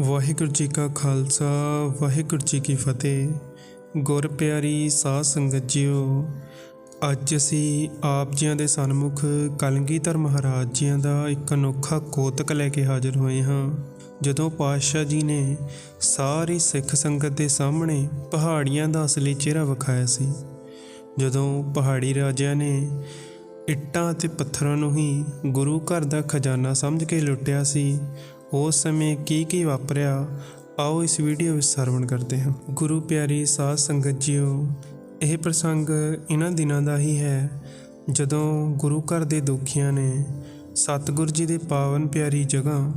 ਵਾਹਿਗੁਰੂ ਜੀ ਕਾ ਖਾਲਸਾ, ਵਾਹਿਗੁਰੂ ਜੀ ਕੀ ਫਤਿਹ। ਗੁਰ ਪਿਆਰੀ ਸਾਧ ਸੰਗਤ ਜੀਓ, ਅੱਜ ਅਸੀਂ ਆਪ ਜੀਆਂ ਦੇ ਸਨਮੁਖ ਕਲਗੀਧਰ ਮਹਾਰਾਜ ਜੀਆਂ ਦਾ ਇੱਕ ਅਨੋਖਾ ਕੋਤਕ ਲੈ ਕੇ ਹਾਜ਼ਰ ਹੋਏ ਹਾਂ। ਜਦੋਂ ਪਾਤਸ਼ਾਹ ਜੀ ਨੇ ਸਾਰੀ ਸਿੱਖ ਸੰਗਤ ਦੇ ਸਾਹਮਣੇ ਪਹਾੜੀਆਂ ਦਾ ਅਸਲੀ ਚਿਹਰਾ ਵਿਖਾਇਆ ਸੀ, ਜਦੋਂ ਪਹਾੜੀ ਰਾਜਿਆਂ ਨੇ ਇੱਟਾਂ ਅਤੇ ਪੱਥਰਾਂ ਨੂੰ ਹੀ ਗੁਰੂ ਘਰ ਦਾ ਖਜ਼ਾਨਾ ਸਮਝ ਕੇ ਲੁੱਟਿਆ ਸੀ ਉਸ ਸਮੇਂ ਕੀ ਕੀ ਵਾਪਰਿਆ, ਆਓ ਇਸ ਵੀਡੀਓ ਵਿੱਚ ਸਰਵਣ ਕਰਦੇ ਹਾਂ। ਗੁਰੂ ਪਿਆਰੀ ਸਾਧ ਸੰਗਤ ਜੀਓ, ਇਹ ਪ੍ਰਸੰਗ ਇਹਨਾਂ ਦਿਨਾਂ ਦਾ ਹੀ ਹੈ, ਜਦੋਂ ਗੁਰੂ ਘਰ ਦੇ ਦੁਖੀਆਂ ਨੇ ਸਤਿਗੁਰ ਜੀ ਦੇ ਪਾਵਨ ਪਿਆਰੀ ਜਗ੍ਹਾ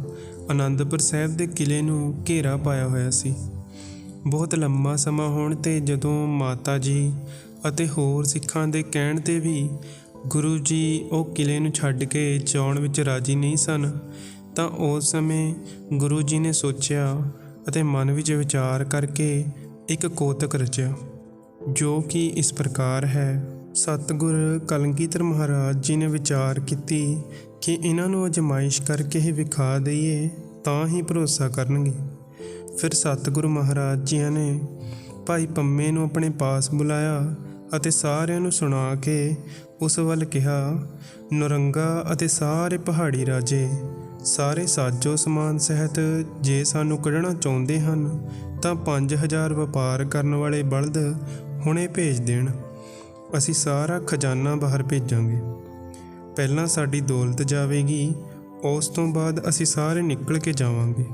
ਆਨੰਦਪੁਰ ਸਾਹਿਬ ਦੇ ਕਿਲੇ ਨੂੰ ਘੇਰਾ ਪਾਇਆ ਹੋਇਆ ਸੀ। ਬਹੁਤ ਲੰਮਾ ਸਮਾਂ ਹੋਣ ਤੇ ਜਦੋਂ ਮਾਤਾ ਜੀ ਅਤੇ ਹੋਰ ਸਿੱਖਾਂ ਦੇ ਕਹਿਣ ਤੇ ਵੀ ਗੁਰੂ ਜੀ ਉਹ ਕਿਲੇ ਨੂੰ ਛੱਡ ਕੇ ਜਾਣ ਵਿੱਚ ਰਾਜੀ ਨਹੀਂ ਸਨ ਤਾਂ ਉਸ ਸਮੇਂ ਗੁਰੂ ਜੀ ਨੇ ਸੋਚਿਆ ਅਤੇ ਮਨ ਵਿੱਚ ਵਿਚਾਰ ਕਰਕੇ ਇੱਕ ਕੋਤਕ ਰਚਿਆ, ਜੋ ਕਿ ਇਸ ਪ੍ਰਕਾਰ ਹੈ। ਸਤਿਗੁਰ ਕਲਗੀਧਰ ਮਹਾਰਾਜ ਜੀ ਨੇ ਵਿਚਾਰ ਕੀਤੀ ਕਿ ਇਹਨਾਂ ਨੂੰ ਅਜਮਾਇਸ਼ ਕਰਕੇ ਹੀ ਵਿਖਾ ਦਈਏ, ਤਾਂ ਹੀ ਭਰੋਸਾ ਕਰਨਗੇ। ਫਿਰ ਸਤਿਗੁਰੂ ਮਹਾਰਾਜ ਜੀ ਨੇ ਭਾਈ ਪੰਮੇ ਨੂੰ ਆਪਣੇ ਪਾਸ ਬੁਲਾਇਆ ਅਤੇ ਸਾਰਿਆਂ ਨੂੰ ਸੁਣਾ ਕੇ ਉਸ ਵੱਲ ਕਿਹਾ, ਨੁਰੰਗਾ ਅਤੇ ਸਾਰੇ ਪਹਾੜੀ ਰਾਜੇ ਸਾਰੇ ਸਾਜੋ ਸਮਾਨ ਸਹਿਤ ਜੇ ਸਾਨੂੰ ਕੱਢਣਾ ਚਾਹੁੰਦੇ ਹਨ, ਤਾਂ 5000 ਵਪਾਰ ਕਰਨ ਵਾਲੇ ਬਲਦ ਹੁਣੇ ਭੇਜ ਦੇਣ। ਅਸੀਂ ਸਾਰਾ ਖਜ਼ਾਨਾ ਬਾਹਰ ਭੇਜਾਂਗੇ। ਪਹਿਲਾਂ ਸਾਡੀ ਦੌਲਤ ਜਾਵੇਗੀ, ਉਸ ਤੋਂ ਬਾਅਦ ਅਸੀਂ ਸਾਰੇ ਨਿਕਲ ਕੇ ਜਾਵਾਂਗੇ।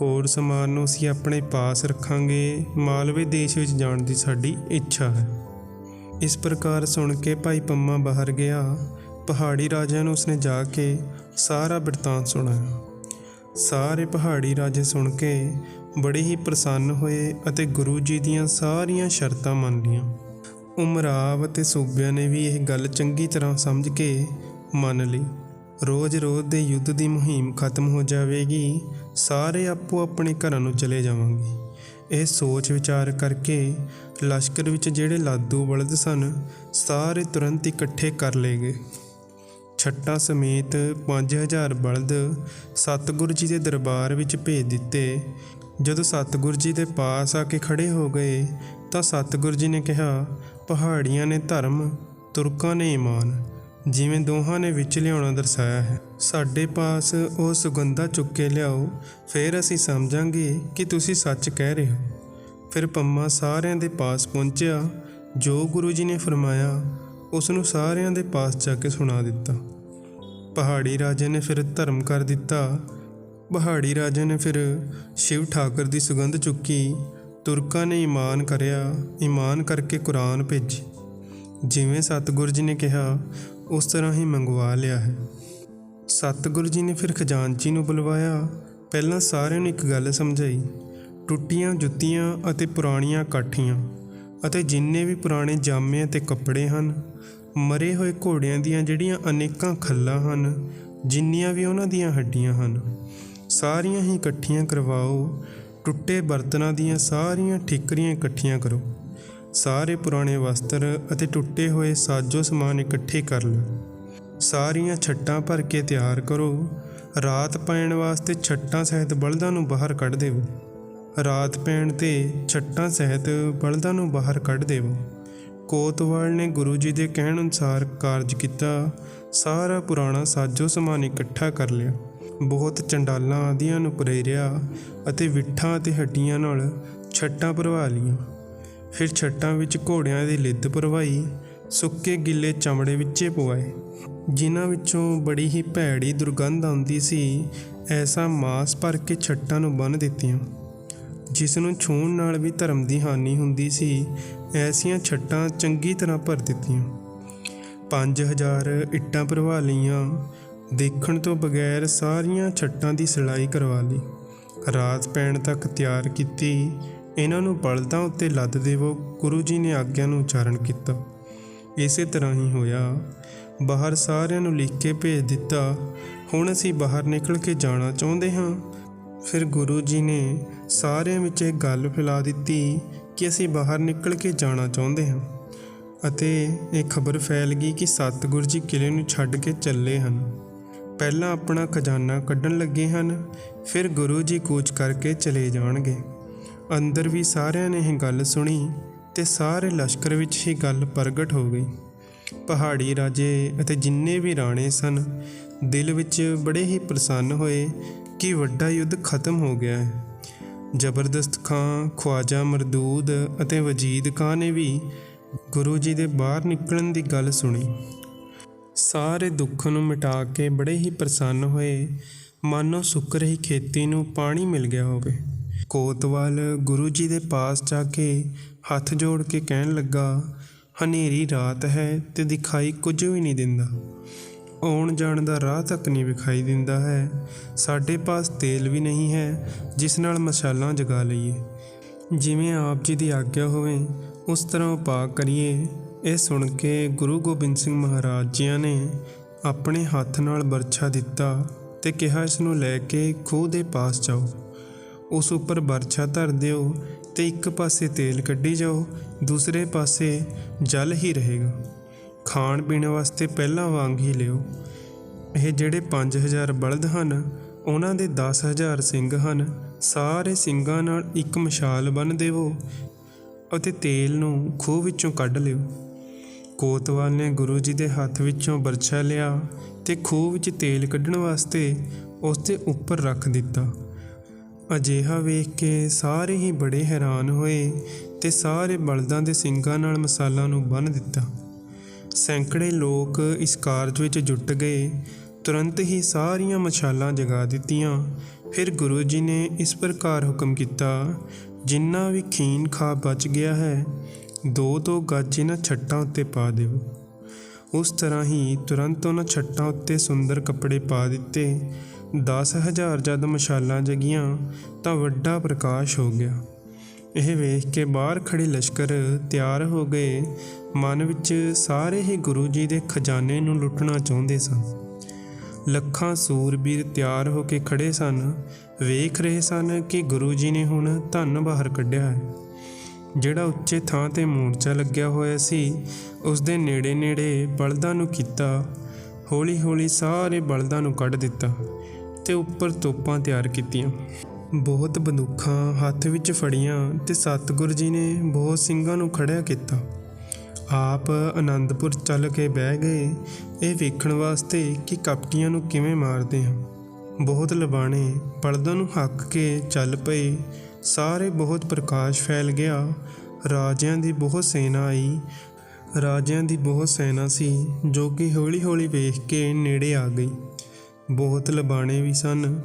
ਹੋਰ ਸਮਾਨ ਨੂੰ ਅਸੀਂ ਆਪਣੇ ਪਾਸ ਰੱਖਾਂਗੇ, ਮਾਲਵੇ ਦੇਸ਼ ਵਿੱਚ ਜਾਣ ਦੀ ਸਾਡੀ ਇੱਛਾ ਹੈ। ਇਸ ਪ੍ਰਕਾਰ ਸੁਣ ਕੇ ਭਾਈ ਪੰਮਾ ਬਾਹਰ ਗਿਆ ਪਹਾੜੀ ਰਾਜਿਆਂ ਨੂੰ ਉਸਨੇ ਜਾ ਕੇ ਸਾਰਾ ਬਿਰਤਾਂਤ ਸੁਣਾਇਆ। ਸਾਰੇ ਪਹਾੜੀ ਰਾਜੇ ਸੁਣ ਕੇ ਬੜੇ ਹੀ ਪ੍ਰਸੰਨ ਹੋਏ ਅਤੇ ਗੁਰੂ ਜੀ ਦੀਆਂ ਸਾਰੀਆਂ ਸ਼ਰਤਾਂ ਮੰਨ ਲਈਆਂ। ਉਮਰਾਵ ਅਤੇ ਸੂਬਿਆਂ ਨੇ ਵੀ ਇਹ ਗੱਲ ਚੰਗੀ ਤਰ੍ਹਾਂ ਸਮਝ ਕੇ ਮੰਨ ਲਈ। ਰੋਜ਼-ਰੋਜ਼ ਦੇ ਯੁੱਧ ਦੀ ਮੁਹਿੰਮ ਖਤਮ ਹੋ ਜਾਵੇਗੀ, ਸਾਰੇ ਆਪੋ ਆਪਣੇ ਘਰਾਂ ਨੂੰ ਚਲੇ ਜਾਵਾਂਗੇ। ਇਹ ਸੋਚ ਵਿਚਾਰ ਕਰਕੇ ਲਸ਼ਕਰ ਵਿੱਚ ਜਿਹੜੇ ਲਾਦੂ ਬਲਦ ਸਨ, ਸਾਰੇ ਤੁਰੰਤ ਇਕੱਠੇ ਕਰ ਲਏ ਗਏ। ਛੱਟਾਂ ਸਮੇਤ 5000 ਬਲਦ ਸਤਿਗੁਰੂ ਜੀ ਦੇ ਦਰਬਾਰ ਵਿੱਚ ਭੇਜ ਦਿੱਤੇ। ਜਦੋਂ ਸਤਿਗੁਰੂ ਜੀ ਦੇ ਪਾਸ ਆ ਕੇ ਖੜੇ ਹੋ ਗਏ, ਤਾਂ ਸਤਿਗੁਰੂ ਜੀ ਨੇ ਕਿਹਾ, ਪਹਾੜੀਆਂ ਨੇ ਧਰਮ, ਤੁਰਕਾਂ ਨੇ ਈਮਾਨ। ਜਿਵੇਂ ਦੋਹਾਂ ਨੇ ਵਿੱਚ ਲਿਆਉਣਾ ਦਰਸਾਇਆ ਹੈ। ਸਾਡੇ ਪਾਸ ਉਹ ਸੁਗੰਧਾ ਚੁੱਕ ਕੇ ਲਿਆਓ, ਫਿਰ ਅਸੀਂ ਸਮਝਾਂਗੇ ਕਿ ਤੁਸੀਂ ਸੱਚ ਕਹਿ ਰਹੇ ਹੋ। ਫਿਰ ਪੰਮਾ ਸਾਰਿਆਂ ਦੇ ਪਾਸ ਪਹੁੰਚਿਆ। ਜੋ ਗੁਰੂ ਜੀ ਨੇ ਫਰਮਾਇਆ ਉਸ ਨੂੰ ਸਾਰਿਆਂ ਦੇ ਪਾਸ ਜਾ ਕੇ ਸੁਣਾ ਦਿੱਤਾ। ਪਹਾੜੀ ਰਾਜੇ ਨੇ ਫਿਰ ਧਰਮ ਕਰ ਦਿੱਤਾ। ਪਹਾੜੀ ਰਾਜੇ ਨੇ ਫਿਰ ਸ਼ਿਵ ਠਾਕਰ ਦੀ ਸੁਗੰਧ ਚੁੱਕੀ। ਤੁਰਕਾਂ ਨੇ ਈਮਾਨ ਕਰਿਆ। ਈਮਾਨ ਕਰਕੇ ਕੁਰਾਨ ਭੇਜੀ। ਜਿਵੇਂ ਸਤਿਗੁਰੂ ਜੀ ਨੇ ਕਿਹਾ, ਉਸ ਤਰ੍ਹਾਂ ਹੀ ਮੰਗਵਾ ਲਿਆ ਹੈ। ਸਤਿਗੁਰੂ ਜੀ ਨੇ ਫਿਰ ਖਜ਼ਾਨਚੀ ਨੂੰ ਬੁਲਵਾਇਆ। ਪਹਿਲਾਂ ਸਾਰਿਆਂ ਨੂੰ ਇੱਕ ਗੱਲ ਸਮਝਾਈ। ਟੁੱਟੀਆਂ, ਜੁੱਤੀਆਂ ਅਤੇ ਪੁਰਾਣੀਆਂ ਕਾਠੀਆਂ। ਅਤੇ ਜਿੰਨੇ ਵੀ ਪੁਰਾਣੇ ਜਾਮੇ ਅਤੇ ਕੱਪੜੇ ਹਨ ਮਰੇ ਹੋਏ ਘੋੜਿਆਂ ਦੀਆਂ ਜਿਹੜੀਆਂ ਅਨੇਕਾਂ ਖੱਲਾਂ ਹਨ, ਜਿੰਨੀਆਂ ਵੀ ਉਹਨਾਂ ਦੀਆਂ ਹੱਡੀਆਂ ਹਨ, ਸਾਰੀਆਂ ਹੀ ਇਕੱਠੀਆਂ ਕਰਵਾਓ, ਟੁੱਟੇ ਬਰਤਨਾਂ ਦੀਆਂ ਸਾਰੀਆਂ ਠਿਕਰੀਆਂ ਇਕੱਠੀਆਂ ਕਰੋ। ਸਾਰੇ ਪੁਰਾਣੇ ਵਸਤਰ ਅਤੇ ਟੁੱਟੇ ਹੋਏ ਸਾਜੋ ਸਮਾਨ ਇਕੱਠੇ ਕਰ ਲਓ। ਸਾਰੀਆਂ ਛੱਟਾਂ ਭਰ ਕੇ ਤਿਆਰ ਕਰੋ। ਰਾਤ ਪੈਣ ਵਾਸਤੇ ਛੱਟਾਂ ਸਹਿਤ ਬਲਦਾਂ ਨੂੰ ਬਾਹਰ ਕੱਢ ਦੇਵੋ। ਰਾਤ ਪੈਣ ਤੇ ਛੱਟਾਂ ਸਹਿਤ ਬਲਦਾਂ ਨੂੰ ਬਾਹਰ ਕੱਢ ਦੇਵੋ। ਕੋਤਵਾਲ ਨੇ ਗੁਰੂ ਜੀ ਦੇ ਕਹਿਣ ਅਨੁਸਾਰ ਕਾਰਜ ਕੀਤਾ। ਸਾਰਾ ਪੁਰਾਣਾ ਸਾਜੋ ਸਮਾਨ ਇਕੱਠਾ ਕਰ ਲਿਆ। ਬਹੁਤ ਚੰਡਾਲਾਂ ਆਦੀਆਂ ਨੂੰ ਪ੍ਰੇਰਿਆ ਅਤੇ ਵਿਠਾਂ ਅਤੇ ਹੱਡੀਆਂ ਨਾਲ ਛੱਟਾਂ ਭਰਵਾ ਲੀਆਂ ਫਿਰ ਛੱਟਾਂ ਵਿੱਚ ਘੋੜਿਆਂ ਦੀ ਲਿੱਦ ਭਰਵਾਈ, ਸੁੱਕੇ ਗਿੱਲੇ ਚਮੜੇ ਵਿੱਚੇ ਪਵਾਏ। ਜਿਨ੍ਹਾਂ ਵਿੱਚੋਂ ਬੜੀ ਹੀ ਭੈੜੀ ਦੁਰਗੰਧ ਆਉਂਦੀ ਸੀ, ਐਸਾ ਮਾਸ ਭਰ ਕੇ ਛੱਟਾਂ ਨੂੰ ਬੰਨ੍ਹ ਦਿੱਤੀਆਂ। ਜਿਸ ਨੂੰ ਛੂਹਣ ਨਾਲ ਵੀ ਧਰਮ ਦੀ ਹਾਨੀ ਹੁੰਦੀ ਸੀ ਐਸੀਆਂ ਛੱਟਾਂ ਚੰਗੀ ਤਰ੍ਹਾਂ ਭਰ ਦਿੱਤੀਆਂ। 5000 ਇੱਟਾਂ ਭਰਵਾ ਲਈਆਂ। ਦੇਖਣ ਤੋਂ ਬਗੈਰ ਸਾਰੀਆਂ ਛੱਟਾਂ ਦੀ ਸਿਲਾਈ ਕਰਵਾ ਲਈ। ਰਾਤ ਪੈਣ ਤੱਕ ਤਿਆਰ ਕੀਤੀ। ਇਹਨਾਂ ਨੂੰ ਬਲਦਾਂ ਉੱਤੇ ਲੱਦ ਦੇਵੋ, ਗੁਰੂ ਜੀ ਨੇ ਆਗਿਆ ਨੂੰ ਉਚਾਰਨ ਕੀਤਾ। ਇਸੇ ਤਰ੍ਹਾਂ ਹੀ ਹੋਇਆ। ਬਾਹਰ ਸਾਰਿਆਂ ਨੂੰ ਲਿਖ ਕੇ ਭੇਜ ਦਿੱਤਾ। ਹੁਣ ਅਸੀਂ ਬਾਹਰ ਨਿਕਲ ਕੇ ਜਾਣਾ ਚਾਹੁੰਦੇ ਹਾਂ। ਫਿਰ ਗੁਰੂ ਜੀ ਨੇ ਸਾਰਿਆਂ ਵਿੱਚ ਇਹ ਗੱਲ ਫੈਲਾ ਦਿੱਤੀ ਕਿ ਅਸੀਂ ਬਾਹਰ ਨਿਕਲ ਕੇ ਜਾਣਾ ਚਾਹੁੰਦੇ ਹਾਂ ਅਤੇ ਇਹ ਖਬਰ ਫੈਲ ਗਈ ਕਿ ਸਤਿਗੁਰੂ ਜੀ ਕਿਲੇ ਨੂੰ ਛੱਡ ਕੇ ਚੱਲੇ ਹਨ। ਪਹਿਲਾਂ ਆਪਣਾ ਖਜ਼ਾਨਾ ਕੱਢਣ ਲੱਗੇ ਹਨ, ਫਿਰ ਗੁਰੂ ਜੀ ਕੂਚ ਕਰਕੇ ਚਲੇ ਜਾਣਗੇ। ਅੰਦਰ ਵੀ ਸਾਰਿਆਂ ਨੇ ਇਹ ਗੱਲ ਸੁਣੀ ਤੇ ਸਾਰੇ ਲਸ਼ਕਰ ਵਿੱਚ ਹੀ ਗੱਲ ਪ੍ਰਗਟ ਹੋ ਗਈ। ਪਹਾੜੀ ਰਾਜੇ ਅਤੇ ਜਿੰਨੇ ਵੀ ਰਾਣੇ ਸਨ, ਦਿਲ ਵਿੱਚ ਬੜੇ ਹੀ ਪ੍ਰਸੰਨ ਹੋਏ ਕਿ ਵੱਡਾ ਯੁੱਧ ਖਤਮ ਹੋ ਗਿਆ ਹੈ। ਜ਼ਬਰਦਸਤ ਖਾਂ, ਖਵਾਜਾ ਮਰਦੂਦ ਅਤੇ ਵਜੀਦ ਖਾਂ ਨੇ ਵੀ ਗੁਰੂ ਜੀ ਦੇ ਬਾਹਰ ਨਿਕਲਣ ਦੀ ਗੱਲ ਸੁਣੀ। ਸਾਰੇ ਦੁੱਖ ਨੂੰ ਮਿਟਾ ਕੇ ਬੜੇ ਹੀ ਪ੍ਰਸੰਨ ਹੋਏ। ਮਾਨੋ ਸੁੱਕ ਰਹੀ ਖੇਤੀ ਨੂੰ ਪਾਣੀ ਮਿਲ ਗਿਆ ਹੋਵੇ। ਕੋਤਵਾਲ ਗੁਰੂ ਜੀ ਦੇ ਪਾਸ ਜਾ ਕੇ ਹੱਥ ਜੋੜ ਕੇ ਕਹਿਣ ਲੱਗਾ, ਹਨੇਰੀ ਰਾਤ ਹੈ ਤੇ ਦਿਖਾਈ ਕੁਝ ਵੀ ਨਹੀਂ ਦਿੰਦਾ। ਆਉਣ ਜਾਣ ਦਾ ਰਾਹ ਤੱਕ ਨਹੀਂ ਵਿਖਾਈ ਦਿੰਦਾ ਹੈ। ਸਾਡੇ ਪਾਸ ਤੇਲ ਵੀ ਨਹੀਂ ਹੈ, ਜਿਸ ਨਾਲ ਮਸ਼ਾਲਾਂ ਜਗਾ ਲਈਏ। ਜਿਵੇਂ ਆਪ ਜੀ ਦੀ ਆਗਿਆ ਹੋਵੇ, ਉਸ ਤਰ੍ਹਾਂ ਉਪਾਅ ਕਰੀਏ। ਇਹ ਸੁਣ ਕੇ ਗੁਰੂ ਗੋਬਿੰਦ ਸਿੰਘ ਮਹਾਰਾਜ ਜੀਆਂ ਨੇ ਆਪਣੇ ਹੱਥ ਨਾਲ ਬਰਛਾ ਦਿੱਤਾ ਤੇ ਕਿਹਾ, ਇਸ ਨੂੰ ਲੈ ਕੇ ਖੂਹ ਦੇ ਪਾਸ ਜਾਓ। ਉਸ ਉੱਪਰ ਬਰਛਾ ਧਰ ਦਿਓ ਤੇ ਇੱਕ ਪਾਸੇ ਤੇਲ ਕੱਢੀ ਜਾਓ, ਦੂਸਰੇ ਪਾਸੇ ਜਲ ਹੀ ਰਹੇਗਾ। ਖਾਣ ਪੀਣ ਵਾਸਤੇ ਪਹਿਲਾਂ ਵਾਂਗ ਹੀ ਲਿਓ। ਇਹ ਜਿਹੜੇ 5000 ਬਲਦ ਹਨ, ਉਹਨਾਂ ਦੇ 10000 ਸਿੰਘ ਹਨ। ਸਾਰੇ ਸਿੰਘਾਂ ਨਾਲ ਇੱਕ ਮਸ਼ਾਲ ਬੰਨ ਦੇਵੋ ਅਤੇ ਤੇਲ ਨੂੰ ਖੂਹ ਵਿੱਚੋਂ ਕੱਢ ਲਿਓ। ਕੋਤਵਾਲ ਨੇ ਗੁਰੂ ਜੀ ਦੇ ਹੱਥ ਵਿੱਚੋਂ ਬਰਛਾ ਲਿਆ ਤੇ ਖੂਹ ਵਿੱਚ ਤੇਲ ਕੱਢਣ ਵਾਸਤੇ ਉਸ ਦੇ ਉੱਪਰ ਰੱਖ ਦਿੱਤਾ। ਅਜਿਹਾ ਵੇਖ ਕੇ ਸਾਰੇ ਹੀ ਬੜੇ ਹੈਰਾਨ ਹੋਏ ਤੇ ਸਾਰੇ ਬਲਦਾਂ ਦੇ ਸਿੰਘਾਂ ਨਾਲ ਮਸਾਲਾ ਨੂੰ ਬੰਨ੍ਹ ਦਿੱਤਾ। ਸੈਂਕੜੇ ਲੋਕ ਇਸ ਕਾਰਜ ਵਿੱਚ ਜੁਟ ਗਏ। ਤੁਰੰਤ ਹੀ ਸਾਰੀਆਂ ਮਸ਼ਾਲਾਂ ਜਗਾ ਦਿੱਤੀਆਂ। ਫਿਰ ਗੁਰੂ ਜੀ ਨੇ ਇਸ ਪ੍ਰਕਾਰ ਹੁਕਮ ਕੀਤਾ, ਜਿੰਨਾ ਵੀ ਖੀਨ ਖਾ ਬਚ ਗਿਆ ਹੈ, ਦੋ ਦੋ ਗੱਜ ਇਹਨਾਂ ਛੱਟਾਂ ਉੱਤੇ ਪਾ ਦਿਓ। ਉਸ ਤਰ੍ਹਾਂ ਹੀ ਤੁਰੰਤ ਉਹਨਾਂ ਛੱਟਾਂ ਉੱਤੇ ਸੁੰਦਰ ਕੱਪੜੇ ਪਾ ਦਿੱਤੇ। 10000 ਜਦ ਮਸ਼ਾਲਾਂ ਜਗੀਆਂ, ਤਾਂ ਵੱਡਾ ਪ੍ਰਕਾਸ਼ ਹੋ ਗਿਆ। ਇਹ ਵੇਖ ਕੇ ਬਾਹਰ ਖੜੇ ਲਸ਼ਕਰ ਤਿਆਰ ਹੋ ਗਏ। ਮਨ ਵਿੱਚ ਸਾਰੇ ਹੀ ਗੁਰੂ ਜੀ ਦੇ ਖਜ਼ਾਨੇ ਨੂੰ ਲੁੱਟਣਾ ਚਾਹੁੰਦੇ ਸਨ। ਲੱਖਾਂ ਸੂਰਬੀਰ ਤਿਆਰ ਹੋ ਕੇ ਖੜੇ ਸਨ। ਵੇਖ ਰਹੇ ਸਨ ਕਿ ਗੁਰੂ ਜੀ ਨੇ ਹੁਣ ਧਨ ਬਾਹਰ ਕੱਢਿਆ ਹੈ। ਜਿਹੜਾ ਉੱਚੇ ਥਾਂ ਤੇ ਮੋਰਚਾ ਲੱਗਿਆ ਹੋਇਆ ਸੀ, ਉਸ ਦੇ ਨੇੜੇ ਨੇੜੇ ਬਲਦਾਂ ਨੂੰ ਕੀਤਾ। ਹੌਲੀ ਹੌਲੀ ਸਾਰੇ ਬਲਦਾਂ ਨੂੰ ਕੱਢ ਦਿੱਤਾ ਤੇ ਉੱਪਰ ਤੋਪਾਂ ਤਿਆਰ ਕੀਤੀਆਂ। ਬਹੁਤ ਬੰਦੂਕਾਂ ਹੱਥ ਵਿੱਚ ਫੜੀਆਂ ਤੇ ਸਤਿਗੁਰ ਜੀ ਨੇ ਬਹੁਤ ਸਿੰਘਾਂ ਨੂੰ ਖੜਿਆ ਕੀਤਾ। ਆਪ ਆਨੰਦਪੁਰ ਚੱਲ ਕੇ ਬਹਿ ਗਏ। ਇਹ ਵੇਖਣ ਵਾਸਤੇ ਕਿ ਕਪਟੀਆਂ ਨੂੰ ਕਿਵੇਂ ਮਾਰਦੇ ਹਾਂ ਬਹੁਤ ਲਬਾਣੇ ਬਲਦਾਂ ਨੂੰ ਹੱਕ ਕੇ ਚੱਲ ਪਏ। ਸਾਰੇ ਬਹੁਤ ਪ੍ਰਕਾਸ਼ ਫੈਲ ਗਿਆ। ਰਾਜਿਆਂ ਦੀ ਬਹੁਤ ਸੈਨਾ ਆਈ। ਰਾਜਿਆਂ ਦੀ ਬਹੁਤ ਸੈਨਾ ਸੀ, ਜੋ ਕਿ ਹੌਲੀ-ਹੌਲੀ ਵੇਖ ਕੇ ਨੇੜੇ ਆ ਗਈ। ਬਹੁਤ ਲਬਾਣੇ ਵੀ ਸਨ।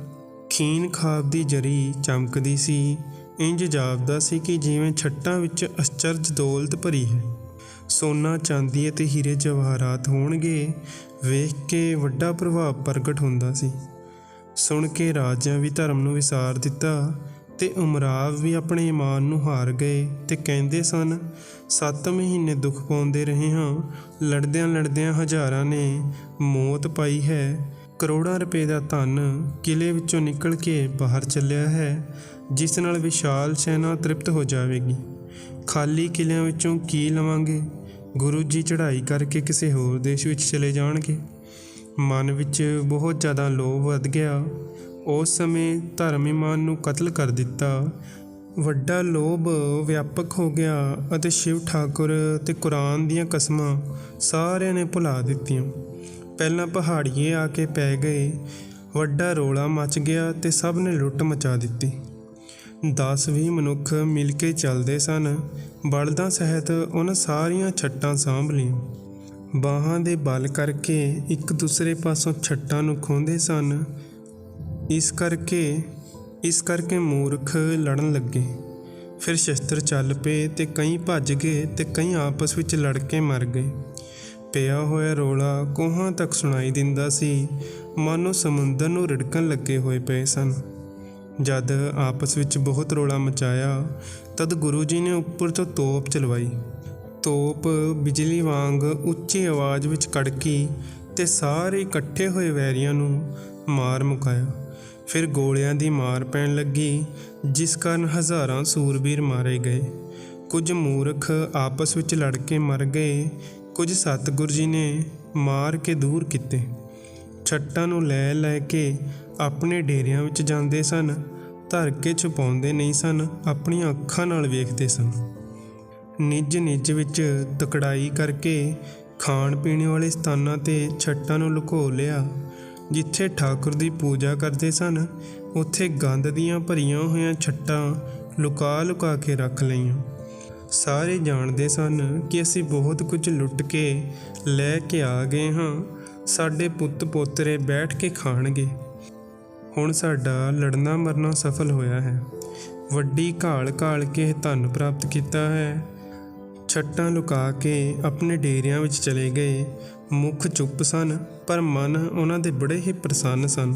ਖੀਨ ਖਾਬ ਦੀ ਜਰੀ ਚਮਕਦੀ ਸੀ। ਇੰਜ ਜਾਪਦਾ ਸੀ ਕਿ ਜਿਵੇਂ ਛੱਟਾਂ ਵਿੱਚ ਅਚਰਜ ਦੌਲਤ ਭਰੀ ਹੈ। ਸੋਨਾ, ਚਾਂਦੀ ਅਤੇ ਹੀਰੇ ਜਵਾਹਰਾਤ ਹੋਣਗੇ, ਵੇਖ ਕੇ ਵੱਡਾ ਪ੍ਰਭਾਵ ਪ੍ਰਗਟ ਹੁੰਦਾ ਸੀ। ਸੁਣ ਕੇ ਰਾਜਿਆਂ ਵੀ ਧਰਮ ਨੂੰ ਵਿਸਾਰ ਦਿੱਤਾ ਤੇ ਉਮਰਾਵ ਵੀ ਆਪਣੇ ਈਮਾਨ ਨੂੰ ਹਾਰ ਗਏ ਤੇ ਕਹਿੰਦੇ ਸਨ, ਸੱਤ ਮਹੀਨੇ ਦੁੱਖ ਪਾਉਂਦੇ ਰਹੇ ਹਾਂ ਲੜਦਿਆਂ ਲੜਦਿਆਂ ਹਜ਼ਾਰਾਂ ਨੇ ਮੌਤ ਪਾਈ ਹੈ। ਕਰੋੜਾਂ ਰੁਪਏ ਦਾ ਧਨ ਕਿਲੇ ਵਿੱਚੋਂ ਨਿਕਲ ਕੇ ਬਾਹਰ ਚੱਲਿਆ ਹੈ, ਜਿਸ ਨਾਲ ਵਿਸ਼ਾਲ ਸੈਨਾ ਤ੍ਰਿਪਤ ਹੋ ਜਾਵੇਗੀ। ਖਾਲੀ ਕਿਲਿਆਂ ਵਿੱਚੋਂ ਕੀ ਲਵਾਂਗੇ? ਗੁਰੂ ਜੀ ਚੜ੍ਹਾਈ ਕਰਕੇ ਕਿਸੇ ਹੋਰ ਦੇਸ਼ ਵਿੱਚ ਚਲੇ ਜਾਣਗੇ। ਮਨ ਵਿੱਚ ਬਹੁਤ ਜ਼ਿਆਦਾ ਲੋਭ ਵੱਧ ਗਿਆ। ਉਸ ਸਮੇਂ ਧਰਮ ਇਮਾਨ ਨੂੰ ਕਤਲ ਕਰ ਦਿੱਤਾ। ਵੱਡਾ ਲੋਭ ਵਿਆਪਕ ਹੋ ਗਿਆ ਅਤੇ ਸ਼ਿਵ ਠਾਕੁਰ ਤੇ ਕੁਰਾਨ ਦੀਆਂ ਕਸਮਾਂ ਸਾਰਿਆਂ ਨੇ ਭੁਲਾ ਦਿੱਤੀਆਂ। ਪਹਿਲਾਂ ਪਹਾੜੀਏ ਆ ਕੇ ਪੈ ਗਏ। ਵੱਡਾ ਰੋਲਾ ਮਚ ਗਿਆ ਤੇ ਸਭ ਨੇ ਲੁੱਟ ਮਚਾ ਦਿੱਤੀ। 10-20 ਮਨੁੱਖ ਮਿਲ ਕੇ ਚੱਲਦੇ ਸਨ। ਬਲਦਾਂ ਸਹਿਤ ਉਹਨਾਂ ਸਾਰੀਆਂ ਛੱਟਾਂ ਸਾਂਭ ਲਈਆਂ। ਬਾਹਾਂ ਦੇ ਬਲ ਕਰਕੇ ਇੱਕ ਦੂਸਰੇ ਪਾਸੋਂ ਛੱਟਾਂ ਨੂੰ ਖੋਂਦੇ ਸਨ। ਇਸ ਕਰਕੇ ਇਸ ਕਰਕੇ ਮੂਰਖ ਲੜਨ ਲੱਗੇ। ਫਿਰ ਸ਼ਸਤਰ ਚੱਲ ਪਏ ਤੇ ਕਈ ਭੱਜ ਗਏ ਤੇ ਕਈ ਆਪਸ ਵਿੱਚ ਲੜ ਕੇ ਮਰ ਗਏ। ਪਿਆ ਹੋਇਆ ਰੌਲਾ ਕੋਹਾਂ ਤੱਕ ਸੁਣਾਈ ਦਿੰਦਾ ਸੀ। ਮਾਨੋ ਸਮੁੰਦਰ ਨੂੰ ਰਿੜਕਣ ਲੱਗੇ ਹੋਏ ਪਏ ਸਨ। ਜਦ ਆਪਸ ਵਿੱਚ ਬਹੁਤ ਰੌਲਾ ਮਚਾਇਆ, ਤਦ ਗੁਰੂ ਜੀ ਨੇ ਉੱਪਰ ਤੋਂ ਤੋਪ ਚਲਵਾਈ। ਤੋਪ ਬਿਜਲੀ ਵਾਂਗ ਉੱਚੀ ਆਵਾਜ਼ ਵਿੱਚ ਕੜਕੀ ਤੇ ਸਾਰੇ ਇਕੱਠੇ ਹੋਏ ਵੈਰੀਆਂ ਨੂੰ ਮਾਰ ਮੁਕਾਇਆ। ਫਿਰ ਗੋਲਿਆਂ ਦੀ ਮਾਰ ਪੈਣ ਲੱਗੀ, ਜਿਸ ਕਾਰਨ ਹਜ਼ਾਰਾਂ ਸੂਰਬੀਰ ਮਾਰੇ ਗਏ। ਕੁਝ ਮੂਰਖ ਆਪਸ ਵਿੱਚ ਲੜ ਕੇ ਮਰ ਗਏ ਕੁਝ ਸਤਿਗੁਰ ਜੀ ਨੇ ਮਾਰ ਕੇ ਦੂਰ ਕੀਤੇ। ਛੱਟਾਂ ਨੂੰ ਲੈ ਲੈ ਕੇ ਆਪਣੇ ਡੇਰਿਆਂ ਵਿੱਚ ਜਾਂਦੇ ਸਨ, ਧਰ ਕੇ ਛੁਪਾਉਂਦੇ ਨਹੀਂ ਸਨ, ਆਪਣੀਆਂ ਅੱਖਾਂ ਨਾਲ ਵੇਖਦੇ ਸਨ। ਨਿੱਜ ਨਿੱਜ ਵਿੱਚ ਤਕੜਾਈ ਕਰਕੇ ਖਾਣ ਪੀਣ ਵਾਲੇ ਸਥਾਨਾਂ ਤੇ ਛੱਟਾਂ ਨੂੰ ਲੁਕੋ ਲਿਆ, ਜਿੱਥੇ ਠਾਕੁਰ ਦੀ ਪੂਜਾ ਕਰਦੇ ਸਨ, ਉੱਥੇ ਗੰਦ ਦੀਆਂ ਭਰੀਆਂ ਹੋਈਆਂ ਛੱਟਾਂ ਲੁਕਾ ਲੁਕਾ ਕੇ ਰੱਖ ਲਈਆਂ। ਸਾਰੇ ਜਾਣਦੇ ਸਨ ਕਿ ਅਸੀਂ ਬਹੁਤ ਕੁਝ ਲੁੱਟ ਕੇ ਲੈ ਕੇ ਆ ਗਏ ਹਾਂ। ਸਾਡੇ ਪੁੱਤ ਪੋਤਰੇ ਬੈਠ ਕੇ ਖਾਣਗੇ। ਹੁਣ ਸਾਡਾ ਲੜਨਾ ਮਰਨਾ ਸਫਲ ਹੋਇਆ ਹੈ। ਵੱਡੀ ਘਾਲ ਘਾਲ ਕੇ ਧਨ ਪ੍ਰਾਪਤ ਕੀਤਾ ਹੈ। ਛੱਟਾਂ ਲੁਕਾ ਕੇ ਆਪਣੇ ਡੇਰਿਆਂ ਵਿੱਚ ਚਲੇ ਗਏ। ਮੁਖ ਚੁੱਪ ਸਨ, ਪਰ ਮਨ ਉਹਨਾਂ ਦੇ ਬੜੇ ਹੀ ਪ੍ਰਸੰਨ ਸਨ।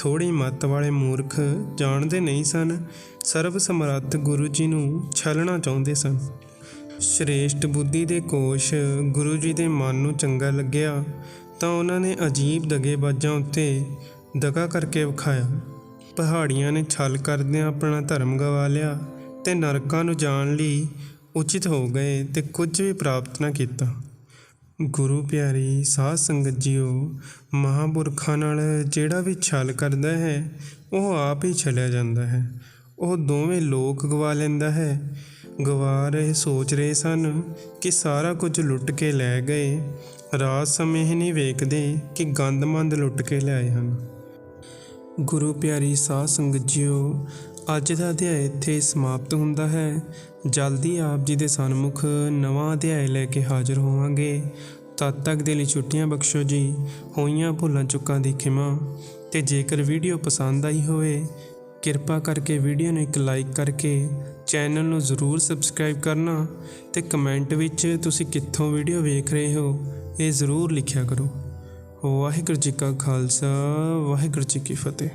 ਥੋੜੀ ਮੱਤ ਵਾਲੇ ਮੂਰਖ ਜਾਣਦੇ ਨਹੀਂ ਸਨ। ਸਰਬ ਸਮਰੱਥ ਗੁਰੂ ਜੀ ਨੂੰ ਛਲਣਾ ਚਾਹੁੰਦੇ ਸਨ। ਸ਼੍ਰੇਸ਼ਟ ਬੁੱਧੀ ਦੇ ਕੋਸ਼ ਗੁਰੂ ਜੀ ਦੇ ਮਨ ਨੂੰ ਚੰਗਾ ਲੱਗਿਆ ਤਾਂ ਉਹਨਾਂ ਨੇ ਅਜੀਬ ਦਗੇਬਾਜ਼ਾਂ ਉੱਤੇ ਦਗਾ ਕਰਕੇ ਵਿਖਾਇਆ। ਪਹਾੜੀਆਂ ਨੇ ਛਲ ਕਰਦਿਆਂ ਆਪਣਾ ਧਰਮ ਗਵਾ ਲਿਆ ਤੇ ਨਰਕਾਂ ਨੂੰ ਜਾਣ ਲਈ ਉਚਿਤ ਹੋ ਗਏ ਤੇ ਕੁਝ ਵੀ ਪ੍ਰਾਪਤ ਨਾ ਕੀਤਾ। ਗੁਰੂ ਪਿਆਰੀ ਸਾਧ ਸੰਗਤ ਜੀਓ, ਮਹਾਂਪੁਰਖਾਂ ਨਾਲ ਜਿਹੜਾ ਵੀ ਛਲ ਕਰਦਾ ਹੈ, ਉਹ ਆਪ ਹੀ ਛਲਿਆ ਜਾਂਦਾ ਹੈ। ਉਹ ਦੋਵੇਂ ਲੋਕ ਗਵਾ ਲੈਂਦਾ ਹੈ। ਗਵਾ ਰਹੇ ਸੋਚ ਰਹੇ ਸਨ ਕਿ ਸਾਰਾ ਕੁਝ ਲੁੱਟ ਕੇ ਲੈ ਗਏ। ਰਾਤ ਸਮੇਂ ਹੀ ਨਹੀਂ ਵੇਖਦੇ ਕਿ ਗੰਦਮੰਦ ਲੁੱਟ ਕੇ ਲਿਆਏ ਹਨ। ਗੁਰੂ ਪਿਆਰੀ ਸਾਧ ਸੰਗਤ ਜੀਓ ਅੱਜ ਦਾ ਅਧਿਆਇ ਇੱਥੇ ਸਮਾਪਤ ਹੁੰਦਾ ਹੈ। ਜਲਦੀ ਆਪ ਜੀ ਦੇ ਸਨਮੁਖ ਨਵਾਂ ਅਧਿਆਇ ਲੈ ਕੇ ਹਾਜ਼ਰ ਹੋਵਾਂਗੇ। ਤਦ ਤੱਕ ਦੇ ਲਈ ਛੁੱਟੀਆਂ ਬਖਸ਼ੋ ਜੀ, ਹੋਈਆਂ ਭੁੱਲਾਂ ਚੁੱਕਾਂ ਦੀ ਖਿਮਾ। ਤੇ ਜੇਕਰ ਵੀਡੀਓ ਪਸੰਦ ਆਈ ਹੋਵੇ, ਕਿਰਪਾ ਕਰਕੇ ਵੀਡੀਓ ਨੂੰ ਇੱਕ ਲਾਈਕ ਕਰਕੇ ਚੈਨਲ ਨੂੰ ਜ਼ਰੂਰ ਸਬਸਕ੍ਰਾਈਬ ਕਰਨਾ ਤੇ ਕਮੈਂਟ ਵਿੱਚ ਤੁਸੀਂ ਕਿੱਥੋਂ ਵੀਡੀਓ ਵੇਖ ਰਹੇ ਹੋ, ਇਹ ਜ਼ਰੂਰ ਲਿਖਿਆ ਕਰੋ। ਵਾਹਿਗੁਰੂ ਜੀ ਕਾ ਖਾਲਸਾ, ਵਾਹਿਗੁਰੂ ਜੀ ਕੀ ਫਤਿਹ।